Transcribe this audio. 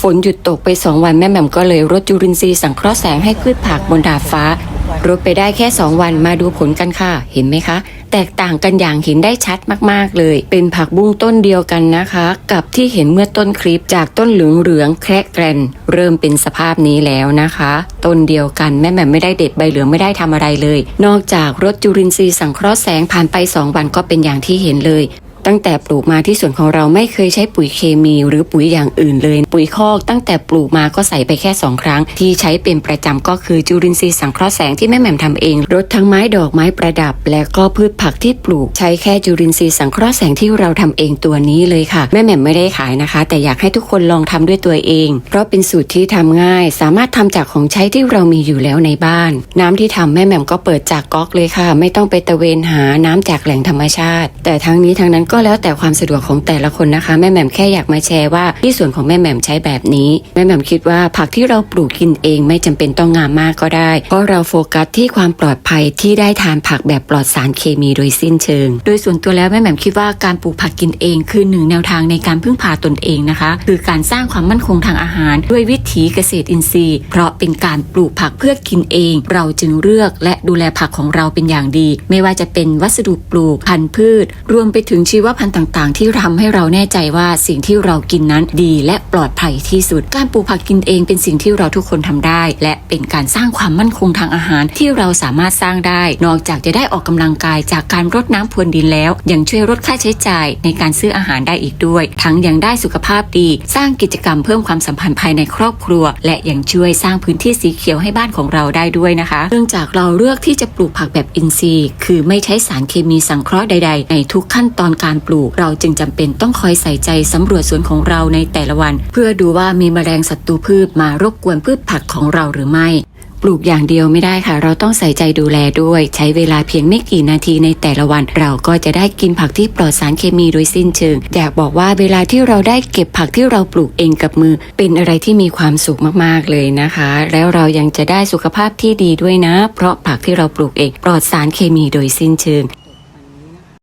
ฝนหยุดตกไปสองวันแม่แหม่มก็เลยรดจุลินทรีย์สังเคราะห์แสงให้พืชผักบนดาดฟ้ารดไปได้แค่ 2 วันมาดูผลกันค่ะ เห็นไหมคะ แตกต่างกันอย่างเห็นได้ชัดมากๆเลย เป็นผักบุ้งต้นเดียวกันนะคะ กับที่เห็นเมื่อต้นคลิปจากต้นเหลืองเหลืองแคระแกรนเริ่มเป็นสภาพนี้แล้วนะคะ ต้นเดียวกันแม่แหม่มไม่ได้เด็ดใบเหลืองไม่ได้ทำอะไรเลย นอกจากรดจุลินทรีย์สังเคราะห์แสงผ่านไปสองวันก็เป็นอย่างที่เห็นเลย ตั้งแต่ปลูกมาที่สวนของเราไม่เคยใช้ปุ๋ยเคมี หรือปุ๋ยอย่างอื่นเลย ปุ๋ยคอกตั้งแต่ปลูกมาก็ใส่ไปแค่สองครั้ง ที่ใช้เป็นประจำก็คือจุลินทรีย์สังเคราะห์แสงที่แม่แหม่มทำเองรดทั้งไม้ดอกไม้ประดับ และก็พืชผักที่ปลูก ใช้แค่จุลินทรีย์สังเคราะห์แสงที่เราทำเองตัวนี้เลยค่ะ แม่แหม่มไม่ได้ขายนะคะ แต่อยากให้ทุกคนลองทำด้วยตัวเอง เพราะเป็นสูตรที่ทำง่าย สามารถทำจากของใช้ที่เรามีอยู่แล้วในบ้าน น้ำที่ทำแม่แหม่มก็เปิดจากก๊อกเลยค่ะ ไม่ต้องไปตะเวนหาน้ำจากแหล่งธรรมชาติ แต่ทั้งนี้ทั้งนั้นก็็แล้วแต่ความสะดวกของแต่ละคนนะคะ แม่แหม่มแค่อยากมาแชร์ว่าที่สวนของแม่แหม่มใช้แบบนี้ แม่แหม่มคิดว่าผักที่เราปลูกกินเองไม่จำเป็นต้องงามมากก็ได้ เพราะเราโฟกัสที่ความปลอดภัยที่ได้ทานผักแบบปลอดสารเคมีโดยสิ้นเชิง โดยส่วนตัวแล้วแม่แหม่มคิดว่าการปลูกผักกินเองคือหนึ่งแนวทางในการพึ่งพาตนเองนะคะ คือการสร้างความมั่นคงทางอาหาร ด้วยวิถีเกษตรอินทรีย์ เพราะเป็นการปลูกผักเพื่อกินเอง เราจึงเลือกและดูแลผักของเราเป็นอย่างดี ไม่ว่าจะเป็นวัสดุปลูกพันธุ์พืช รวมไปถึงชีววพันธุ์ต่างๆ ที่ทำให้เราแน่ใจว่าสิ่งที่เรากินนั้นดีและปลอดภัยที่สุด การปลูกผักกินเองเป็นสิ่งที่เราทุกคนทำได้ และเป็นการสร้างความมั่นคงทางอาหารที่เราสามารถสร้างได้ นอกจากจะได้ออกกำลังกายจากการรดน้ำพรวนดินแล้ว ยังช่วยลดค่าใช้จ่ายในการซื้ออาหารได้อีกด้วย ทั้งยังได้สุขภาพดี สร้างกิจกรรมเพิ่มความสัมพันธ์ภายในครอบครัว และยังช่วยสร้างพื้นที่สีเขียวให้บ้านของเราได้ด้วยนะคะเนื่องจากเราเลือกที่จะปลูกผักแบบอินทรีย์ คือไม่ใช้สารเคมีสังเคราะห์ใด ๆ ในทุกขั้นตอนการปลูก เราจึงจำเป็นต้องคอยใส่ใจสำรวจสวนของเราในแต่ละวัน เพื่อดูว่ามีแมลงศัตรูพืชมารบกวนพืชผักของเราหรือไม่ปลูกอย่างเดียวไม่ได้ค่ะ เราต้องใส่ใจดูแลด้วย ใช้เวลาเพียงไม่กี่นาทีในแต่ละวัน เราก็จะได้กินผักที่ปลอดสารเคมีโดยสิ้นเชิง อยากบอกว่าเวลาที่เราได้เก็บผักที่เราปลูกเองกับมือ เป็นอะไรที่มีความสุขมากๆเลยนะคะ แล้วเรายังจะได้สุขภาพที่ดีด้วยนะ เพราะผักที่เราปลูกเองปลอดสารเคมีโดยสิ้นเชิง